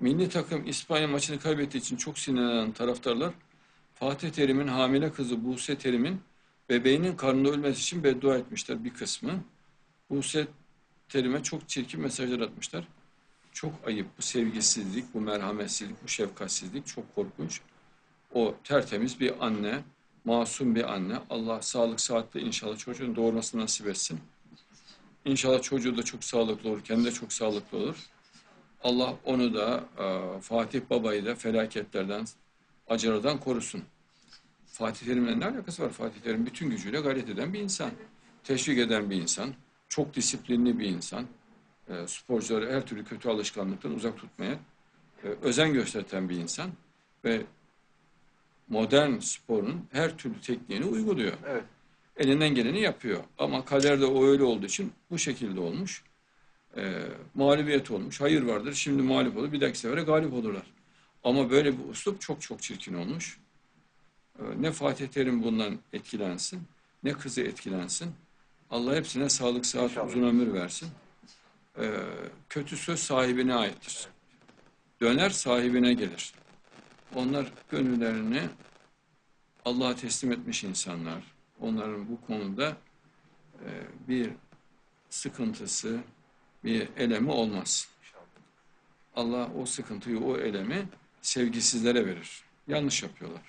Milli takım İspanya maçını kaybettiği için çok sinirlenen taraftarlar Fatih Terim'in hamile kızı Buse Terim'in bebeğinin karnında ölmesi için beddua etmişler bir kısmı. Buse Terim'e çok çirkin mesajlar atmışlar. Çok ayıp bu sevgisizlik, bu merhametsizlik, bu şefkatsizlik çok korkunç. O tertemiz bir anne, masum bir anne. Allah sağlık saatte inşallah çocuğun doğurmasını nasip etsin. İnşallah çocuğu da çok sağlıklı olur, kendi de çok sağlıklı olur. Allah onu da e, Fatih Baba'yı da felaketlerden, acılardan korusun. Fatih Terim'le ne alakası var? Fatih Terim bütün gücüyle gayret eden bir insan. Teşvik eden bir insan. Çok disiplinli bir insan. E, sporcuları her türlü kötü alışkanlıktan uzak tutmaya e, özen gösteren bir insan. Ve modern sporun her türlü tekniğini uyguluyor. Evet. Elinden geleni yapıyor. Ama kaderde o öyle olduğu için bu şekilde olmuş. E, mağlubiyet olmuş. Hayır vardır. Şimdi mağlup olur. Bir dahaki sefere galip olurlar. Ama böyle bir uslup çok çok çirkin olmuş. E, ne Fatih Terim bundan etkilensin, ne kızı etkilensin. Allah hepsine sağlık, sıhhat, İnşallah. uzun ömür versin. E, kötü söz sahibine aittir. Döner sahibine gelir. Onlar gönüllerini Allah'a teslim etmiş insanlar. Onların bu konuda e, bir sıkıntısı, bir elemi olmaz. Allah o sıkıntıyı, o elemi sevgisizlere verir. Yanlış yapıyorlar.